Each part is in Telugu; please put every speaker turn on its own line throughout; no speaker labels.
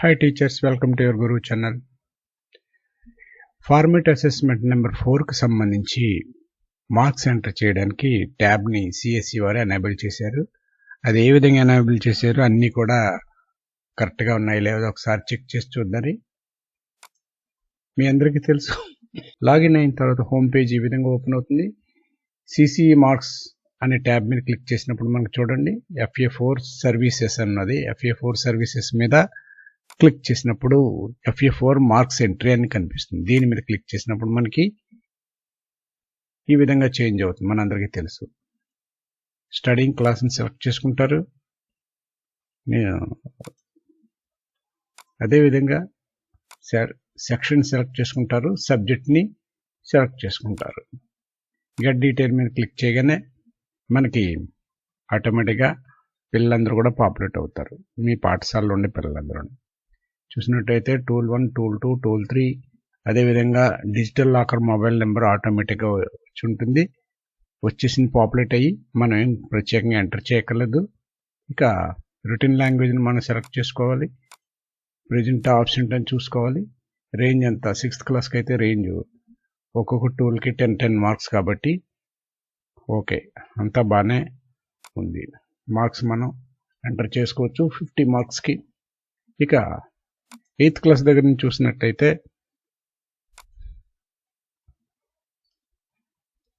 Hi teachers welcome to your Guru channel format assessment number ఫోర్కి సంబంధించి మార్క్స్ ఎంటర్ చేయడానికి ట్యాబ్ని సిఎస్సి వారు ఎనేబుల్ చేశారు. అది ఏ విధంగా ఎనేబుల్ చేశారు అన్నీ కూడా కరెక్ట్గా ఉన్నాయి. లేదా ఒకసారి చెక్ చేసి చూద్దని మీ అందరికీ తెలుసు. లాగిన్ అయిన తర్వాత హోమ్ పేజ్ ఈ విధంగా ఓపెన్ అవుతుంది. సిసిఈ మార్క్స్ అనే ట్యాబ్ మీద క్లిక్ చేసినప్పుడు మనకు చూడండి. ఎఫ్ఏ ఫోర్ సర్వీసెస్ అన్నది. ఎఫ్ఏ ఫోర్ సర్వీసెస్ మీద క్లిక్ చేసినప్పుడు ఎఫ్ఏ ఫోర్ మార్క్స్ ఎంట్రీ అని కనిపిస్తుంది. దీని మీద క్లిక్ చేసినప్పుడు మనకి ఈ విధంగా చేంజ్ అవుతుంది. మనందరికీ తెలుసు. స్టడీయింగ్ క్లాస్ని సెలెక్ట్ చేసుకుంటారు. అదేవిధంగా సెక్షన్ సెలెక్ట్ చేసుకుంటారు. సబ్జెక్ట్ని సెలెక్ట్ చేసుకుంటారు. గెట్ డీటెయిల్ మీద క్లిక్ చేయగానే మనకి ఆటోమేటిక్గా పిల్లలందరూ కూడా పాపులేట్ అవుతారు. మీ పాఠశాలలో ఉండే పిల్లలందరూ. చూసినట్టయితే tool one tool two tool three అదేవిధంగా డిజిటల్ లాకర్ మొబైల్ నెంబర్ ఆటోమేటిక్గా వచ్చి ఉంటుంది వచ్చేసింది పాపులేట్ అయ్యి మనం ఏం ప్రత్యేకంగా ఎంటర్ చేయక్కర్లేదు. ఇక రిటర్న్ లాంగ్వేజ్ని మనం సెలెక్ట్ చేసుకోవాలి. ప్రజెంట్ ఆప్షన్ అని చూసుకోవాలి. రేంజ్ ఎంత? సిక్స్త్ క్లాస్కి అయితే రేంజ్ ఒక్కొక్క టూల్కి టెన్ టెన్ మార్క్స్ కాబట్టి ఓకే అంతా బాగానే ఉంది. మార్క్స్ మనం ఎంటర్ చేసుకోవచ్చు. ఫిఫ్టీ మార్క్స్కి ఇక ఎయిత్ క్లాస్ దగ్గర నుంచి చూసినట్టయితే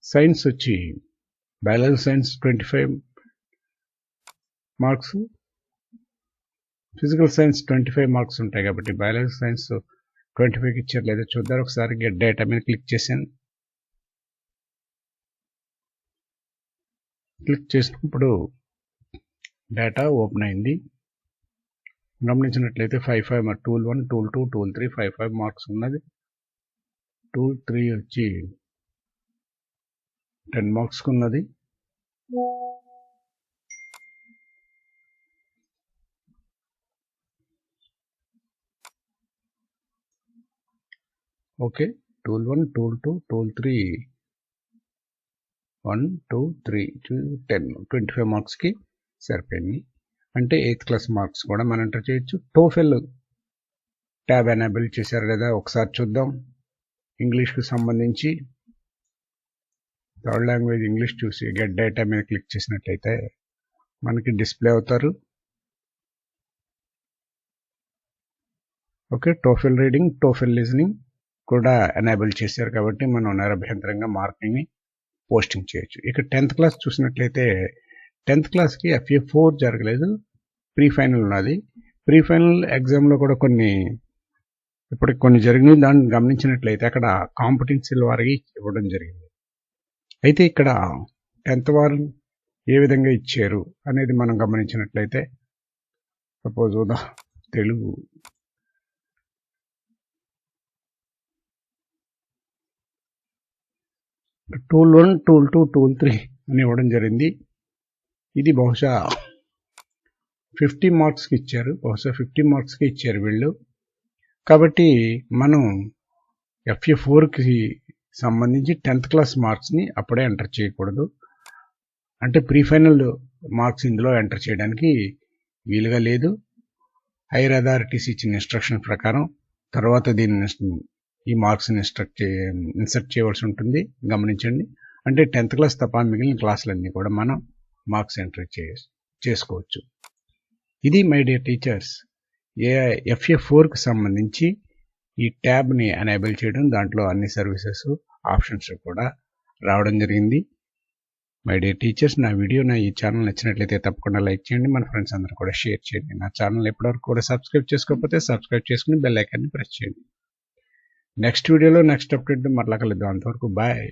సైన్స్ వచ్చి biology science twenty five marks physical science twenty five marks ఉంటాయి కాబట్టి బయాలజీ సైన్స్ ట్వంటీ ఫైవ్కి ఇచ్చారు. లేదా చూద్దారు ఒకసారి గెట్ డేటా మీద క్లిక్ చేశాను. క్లిక్ చేసినప్పుడు డేటా ఓపెన్ అయింది. గమనించినట్లయితే five five tool one tool two tool three five five marks ఉన్నది. టూల్ త్రీ వచ్చి టెన్ మార్క్స్కి ఉన్నది. Okay tool one tool two tool three one two three ten twenty five మార్క్స్కి సరిపోయింది అంటే ఎయిత్ క్లాస్ మార్క్స్ కూడా మనం ఎంటర్ చేయొచ్చు. టోఫెల్ ట్యాబ్ ఎనేబుల్ చేశారు లేదా ఒకసారి చూద్దాం. ఇంగ్లీష్కి సంబంధించి థర్డ్ లాంగ్వేజ్ ఇంగ్లీష్ చూసి గెట్ డేటా మీద క్లిక్ చేసినట్లయితే మనకి డిస్ప్లే అవుతారు. Okay TOEFL reading TOEFL listening కూడా ఎనేబుల్ చేశారు కాబట్టి మనం నిరభ్యంతరంగా మార్కింగ్ని పోస్టింగ్ చేయొచ్చు. ఇక టెన్త్ క్లాస్ చూసినట్లయితే టెన్త్ క్లాస్కి ఎఫ్ఏ ఫోర్ జరగలేదు. ప్రీ ఫైనల్ ఉన్నది. ప్రీ ఫైనల్ ఎగ్జామ్లో కూడా కొన్ని ఇప్పటికి కొన్ని జరిగినాయి దాన్ని గమనించినట్లయితే అక్కడ కాంపిటెన్సీల వారికి ఇవ్వడం జరిగింది. అయితే ఇక్కడ టెన్త్ వారు ఏ విధంగా ఇచ్చారు అనేది మనం గమనించినట్లయితే సపోజ్ ఉదా Telugu. Tool one tool two tool three అని ఇవ్వడం జరిగింది. ఇది బహుశా ఫిఫ్టీ మార్క్స్కి ఇచ్చారు. బహుశా ఫిఫ్టీ మార్క్స్కి ఇచ్చారు వీళ్ళు. కాబట్టి మనం ఎఫ్ఏ ఫోర్కి సంబంధించి టెన్త్ క్లాస్ మార్క్స్ని అప్పుడే ఎంటర్ చేయకూడదు. అంటే ప్రీ ఫైనల్ మార్క్స్ ఇందులో ఎంటర్ చేయడానికి వీలుగా లేదు. హైయర్ అథారిటీస్ ఇచ్చిన ఇన్స్ట్రక్షన్ ప్రకారం తర్వాత దీన్ని ఈ మార్క్స్ని ఇన్స్ట్రక్ట్ చే ఇన్సర్ట్ చేయవలసి ఉంటుంది. గమనించండి. అంటే టెన్త్ క్లాస్ తప్ప మిగిలిన క్లాసులన్నీ కూడా మనం మార్క్స్ ఎంటర్ చే చేసుకోవచ్చు. ఇది మై డియర్ టీచర్స్ ఏ ఎఫ్ఏ ఫోర్కి సంబంధించి ఈ ట్యాబ్ని ఎనేబుల్ చేయడం దాంట్లో అన్ని సర్వీసెస్ ఆప్షన్స్ కూడా రావడం జరిగింది. మై డియర్ టీచర్స్ నా వీడియో నా ఈ ఛానల్ నచ్చినట్లయితే తప్పకుండా లైక్ చేయండి. మన ఫ్రెండ్స్ అందరూ కూడా షేర్ చేయండి. నా ఛానల్ ఎప్పటివరకు కూడా సబ్స్క్రైబ్ చేసుకోకపోతే సబ్స్క్రైబ్ చేసుకుని బెల్ ఐకాన్ని ప్రెస్ చేయండి. నెక్స్ట్ వీడియోలో నెక్స్ట్ అప్డేట్ మరలా కలుద్దాం. అంతవరకు బాయ్.